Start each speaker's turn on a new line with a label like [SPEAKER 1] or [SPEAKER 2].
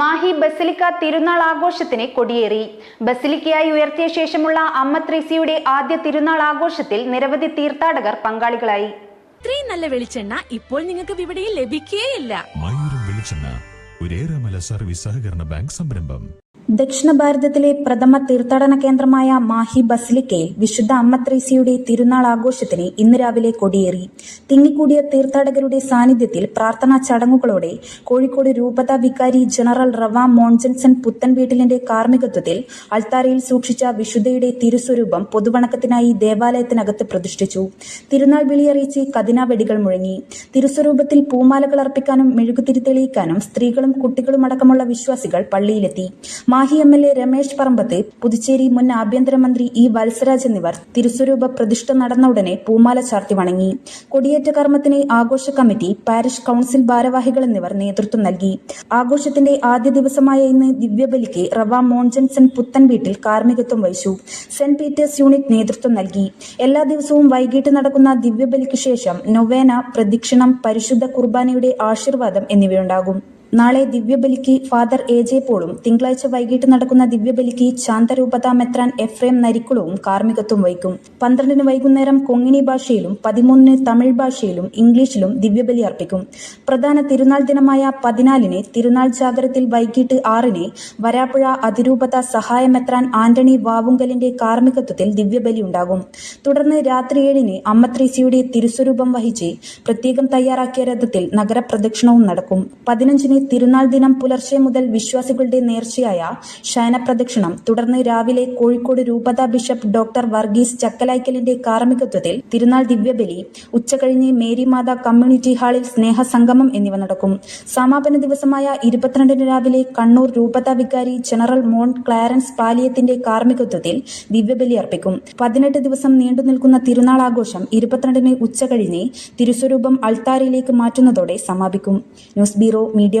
[SPEAKER 1] Mahe basilica തിരുനാൾ ആഘോഷത്തിന് കൊടിയേറി. ബസിലിക്കയായി ഉയർത്തിയ ശേഷമുള്ള അമ്മ ത്രീസിയുടെ ആദ്യ തിരുനാൾ ആഘോഷത്തിൽ നിരവധി തീർത്ഥാടകർ പങ്കാളികളായി.
[SPEAKER 2] ഇത്രയും നല്ല വെളിച്ചെണ്ണ ഇപ്പോൾ നിങ്ങൾക്ക് വിപണിയിൽ ലഭിക്കുകയില്ല
[SPEAKER 3] മയൂരം വെളിച്ചെണ്ണ ഒരേറെമല സർവീസ് സഹകരണ ബാങ്ക് സംരംഭം.
[SPEAKER 4] ദക്ഷിണ ഭാരതത്തിലെ പ്രഥമ തീർത്ഥാടന കേന്ദ്രമായ മാഹി ബസിലിക്കയിൽ വിശുദ്ധ അമ്മത്രേസ്യയുടെ തിരുനാൾ ആഘോഷത്തിന് ഇന്ന് രാവിലെ കൊടിയേറി. തിങ്ങിക്കൂടിയ തീർത്ഥാടകരുടെ സാന്നിധ്യത്തിൽ പ്രാർത്ഥനാ ചടങ്ങുകളോടെ കോഴിക്കോട് രൂപത വികാരി ജനറൽ റവ മോൺജൻസൺ പുത്തൻ വീട്ടിലിന്റെ കാർമ്മികത്വത്തിൽ അൾത്താരയിൽ സൂക്ഷിച്ച വിശുദ്ധയുടെ തിരുസ്വരൂപം പൊതുവണക്കത്തിനായി ദേവാലയത്തിനകത്ത് പ്രതിഷ്ഠിച്ചു. തിരുനാൾ വിളിയറിയിച്ച് കതിന വെടികൾ മുഴങ്ങി. തിരുസ്വരൂപത്തിൽ പൂമാലകൾ അർപ്പിക്കാനും മെഴുകുതിരി തെളിയിക്കാനും സ്ത്രീകളും കുട്ടികളും അടക്കമുള്ള വിശ്വാസികൾ പള്ളിയിലെത്തി. എം എൽ എ രമേശ് പറമ്പത്തെ പുതുച്ചേരി മുൻ ആഭ്യന്തരമന്ത്രി ഇ വത്സരാജ് എന്നിവർ തിരുസ്വരൂപ പ്രതിഷ്ഠ നടന്ന ഉടനെ പൂമാല ചാർത്തി വണങ്ങി. കൊടിയേറ്റ കർമ്മത്തിന് ആഘോഷ കമ്മിറ്റി പാരിഷ് കൌൺസിൽ ഭാരവാഹികൾ എന്നിവർ നേതൃത്വം നൽകി. ആഘോഷത്തിന്റെ ആദ്യ ദിവസമായ ഇന്ന് ദിവ്യബലിക്ക് റവ മോൺജൻസൺ പുത്തൻ വീട്ടിൽ കാർമ്മികത്വം വഹിച്ചു. സെന്റ് പീറ്റേഴ്സ് യൂണിറ്റ് നേതൃത്വം നൽകി. എല്ലാ ദിവസവും വൈകിട്ട് നടക്കുന്ന ദിവ്യബലിക്ക് ശേഷം നൊവേന പ്രദക്ഷിണം പരിശുദ്ധ കുർബാനയുടെ ആശീർവാദം എന്നിവയുണ്ടാകും. നാളെ ദിവ്യബലിക്ക് ഫാദർ എ ജെ പോളും തിങ്കളാഴ്ച വൈകിട്ട് നടക്കുന്ന ദിവ്യബലിക്ക് ശാന്തരൂപത മെത്രാൻ എഫ്രേം നരിക്കുളവും കാർമ്മികത്വം വഹിക്കും. പന്ത്രണ്ടിന് വൈകുന്നേരം കൊങ്ങിണി ഭാഷയിലും പതിമൂന്നിന് തമിഴ് ഭാഷയിലും ഇംഗ്ലീഷിലും ദിവ്യബലി അർപ്പിക്കും. പ്രധാന തിരുനാൾ ദിനമായ പതിനാലിന് തിരുനാൾ ജാഗരത്തിൽ വൈകിട്ട് ആറിന് വരാപ്പുഴ അതിരൂപത സഹായ മെത്രാൻ ആന്റണി വാവുങ്കലിന്റെ കാർമ്മികത്വത്തിൽ ദിവ്യബലി ഉണ്ടാകും. തുടർന്ന് രാത്രി ഏഴിന് അമ്മത്രീസിയുടെ തിരുസ്വരൂപം വഹിച്ച് പ്രത്യേകം തയ്യാറാക്കിയ രഥത്തിൽ നഗരപ്രദക്ഷിണവും നടക്കും. പതിനഞ്ചിന് തിരുനാൾ ദിനം പുലർച്ചെ മുതൽ വിശ്വാസികളുടെ നേർച്ചയായ ശയനപ്രദക്ഷിണം തുടർന്ന് രാവിലെ കോഴിക്കോട് രൂപത ബിഷപ്പ് ഡോക്ടർ വർഗീസ് ചക്കലായ്ക്കലിന്റെ കാർമ്മികത്വത്തിൽ തിരുനാൾ ദിവ്യബലി ഉച്ചകഴിഞ്ഞ് മേരിമാത കമ്മ്യൂണിറ്റി ഹാളിൽ സ്നേഹസംഗമം എന്നിവ നടക്കും. സമാപന ദിവസമായ ഇരുപത്തിരണ്ടിന് രാവിലെ കണ്ണൂർ രൂപത വികാരി ജനറൽ മോൺ ക്ലാരൻസ് പാലിയത്തിന്റെ കാർമ്മികത്വത്തിൽ ദിവ്യബലി അർപ്പിക്കും. പതിനെട്ട് ദിവസം നീണ്ടു നിൽക്കുന്ന തിരുനാൾ ആഘോഷം ഇരുപത്തിരണ്ടിന് ഉച്ചകഴിഞ്ഞ് തിരുസ്വരൂപം അൾത്താരയിലേക്ക് മാറ്റുന്നതോടെ സമാപിക്കും. News bureau media